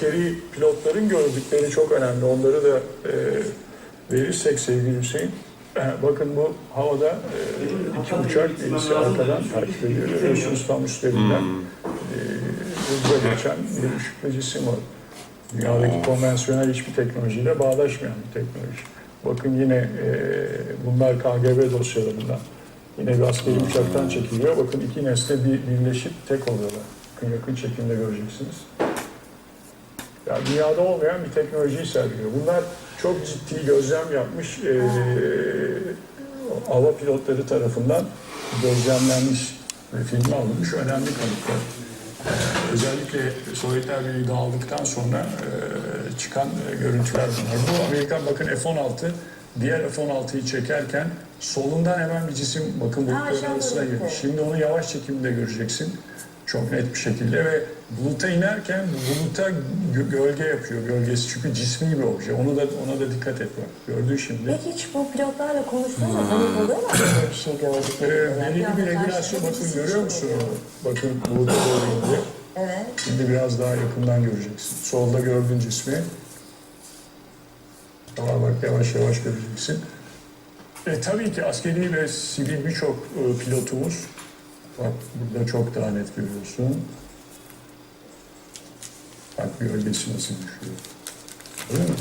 askeri pilotların gördükleri çok önemli. Onları da e, verirsek sevgili Hüseyin. E, bakın bu havada e, iki uçak birisi arkadan takip ediyor. Tam üstlerinden e, hızla geçen bir ışıklı cisim var. Dünyadaki konvansiyonel hiçbir teknolojiyle bağdaşmayan bir teknoloji. Bakın yine e, bunlar KGB dosyalarından. Yine bir askeri uçaktan çekiliyor. Bakın iki nesne bir, birleşip tek oluyorlar. Yakın çekimde göreceksiniz. Yani dünyada olmayan bir teknolojiyi sergiliyor. Bunlar çok ciddi gözlem yapmış e, hava pilotları tarafından gözlemlenmiş ve filme alınmış önemli kanıtlar. E, özellikle Sovyetler Birliği dağıldıktan sonra e, çıkan e, görüntüler bunlar. Bu Amerikan bakın F-16 diğer F-16'yı çekerken solundan hemen bir cisim bakın bulutların arasına girmiş. Şimdi onu yavaş çekimde göreceksin. Çok net bir şekilde ve buluta inerken buluta gö- gölge yapıyor gölgesi çünkü cismi bir obje. Onu da ona da dikkat et bak. Gördün şimdi. Peki hiç bu pilotlarla konuştunuz mu? Hani oluyor mu böyle bir şey Ee, gördükleri? belirli bir regülasyon bakın görüyor musun onu? Bakın buluta doğru gidiyor. Evet. Şimdi biraz daha yakından göreceksin. Solda gördüğün cismi. Tamam bak yavaş yavaş göreceksin. E, tabii ki askeri ve sivil birçok e, pilotumuz bak burada çok daha net görüyorsun. Bak gölgesi nasıl düşüyor. Değil mi?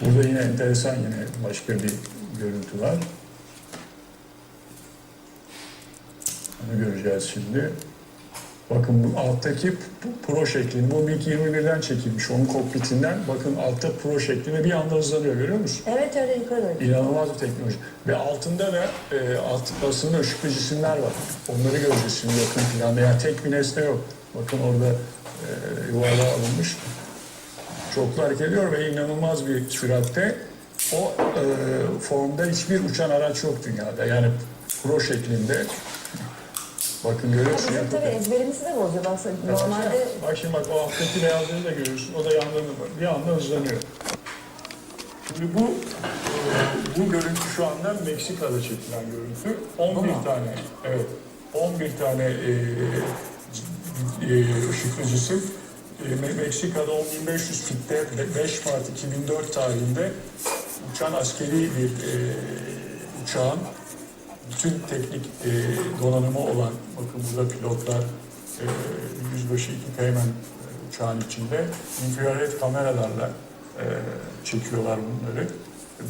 Burada yine enteresan yine başka bir görüntü var. Onu göreceğiz şimdi. Bakın bu alttaki pro şeklinde, bu MiG-21'den çekilmiş, onun kokpitinden. Bakın altta pro şeklinde bir anda hızlanıyor, görüyor musun? Evet öyle yukarı doğru. İnanılmaz bir teknoloji. Ve altında da e, alt basında ışıklı cisimler var. Onları göreceğiz şimdi yakın planda. Yani tek bir nesne yok. Bakın orada e, yuvarlığa alınmış. Çoklu hareket ediyor ve inanılmaz bir süratte. O e, formda hiçbir uçan araç yok dünyada. Yani pro şeklinde. Bakın görüyorsun. Bizim tabii ezberimizi de bozuyor. Baksana normalde Bak şimdi bak o alttaki beyazları da görüyorsun. O da yanlarını bir anda hızlanıyor. Şimdi bu e, bu görüntü şu anda Meksika'da çekilen görüntü. 11 tane evet 11 tane e, e, ışıklı cisim e, Me- Meksika'da 10.500 fitte be- 5 Mart 2004 tarihinde uçan askeri bir e, uçağın bütün teknik e, donanımı olan, bakın burada pilotlar, e, yüzbaşı iki teğmen e, uçağın içinde infrared kameralarla e, çekiyorlar bunları.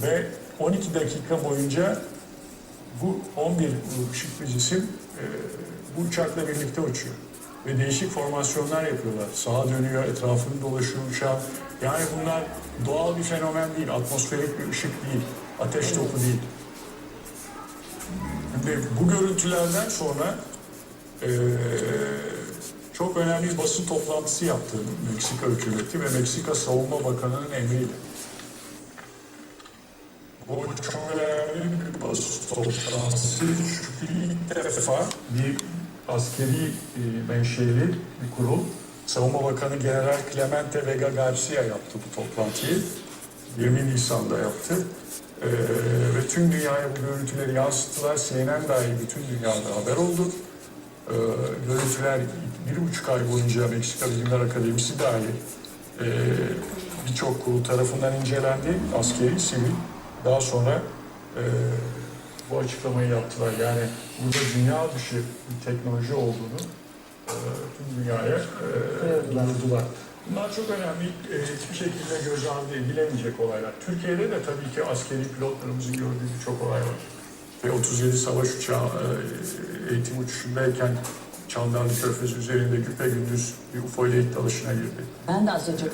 Ve 12 dakika boyunca bu 11 ışıklı cisim e, bu uçakla birlikte uçuyor. Ve değişik formasyonlar yapıyorlar. Sağa dönüyor, etrafını dolaşıyor uçak. Yani bunlar doğal bir fenomen değil, atmosferik bir ışık değil, ateş topu değil. Şimdi bu görüntülerden sonra eee, çok önemli bir basın toplantısı yaptı Meksika hükümeti ve Meksika Savunma Bakanı'nın emriyle. Bu çok önemli bir basın toplantısı çünkü ilk defa bir askeri e, menşeli bir kurul Savunma Bakanı General Clemente Vega Garcia yaptı bu toplantıyı. 20 Nisan'da yaptı. Ee, ve tüm dünyaya bu görüntüleri yansıttılar. CNN dahil bütün dünyada haber oldu. Ee, görüntüler bir buçuk ay boyunca Meksika Bilimler Akademisi dahil e, birçok kurul tarafından incelendi. Askeri, sivil. Daha sonra e, bu açıklamayı yaptılar. Yani burada dünya dışı bir teknoloji olduğunu e, tüm dünyaya e, duyurdular. Bunlar çok önemli. E, hiçbir şekilde göz ardı edilemeyecek olaylar. Türkiye'de de tabii ki askeri pilotlarımızın gördüğü birçok olay var. Ve 37 savaş uçağı e, eğitim uçuşundayken Çandarlı Körfezi üzerinde güpe gündüz bir UFO ile ilk dalışına girdi. ben de az önce de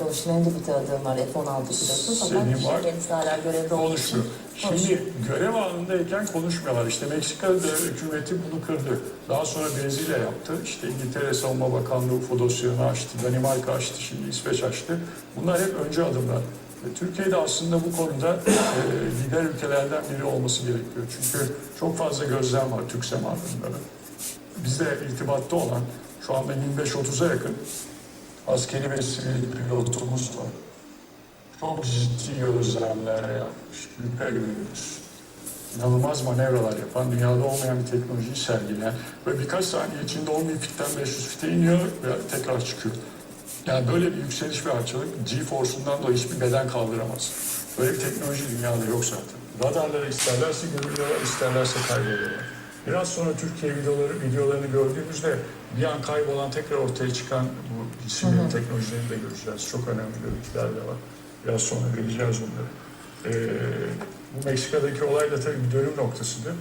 bir tanıdığım var F-16 pilotu. Fakat Senin var. kendisi hala görevde olduğu için Konuşmuyor. Şimdi görev anındayken konuşmuyorlar. İşte Meksika hükümeti bunu kırdı. Daha sonra Brezilya yaptı. İşte İngiltere Savunma Bakanlığı UFO dosyalarını açtı. Danimarka açtı. Şimdi İsveç açtı. Bunlar hep önce adımlar. Ve Türkiye'de aslında bu konuda e, lider ülkelerden biri olması gerekiyor. Çünkü çok fazla gözlem var Türk semalarında. Bizde irtibatta olan şu anda 25-30'a yakın askeri ve sivil pilotumuz var çok ciddi gözlemler yapmış, güpe gündüz. İnanılmaz manevralar yapan, dünyada olmayan bir teknolojiyi sergileyen ve birkaç saniye içinde 10 bin fitten 500 fite iniyor ve tekrar çıkıyor. Yani böyle bir yükseliş ve artçılık G-Force'undan da hiçbir beden kaldıramaz. Böyle bir teknoloji dünyada yok zaten. Radarları isterlerse görüyorlar, isterlerse kaybediyorlar. Biraz sonra Türkiye videoları, videolarını gördüğümüzde bir an kaybolan tekrar ortaya çıkan bu isimlerin teknolojilerini de göreceğiz. Çok önemli görüntüler de var. Biraz sonra göreceğiz bunları. Ee, bu Meksika'daki olay da tabii bir dönüm noktasıdır.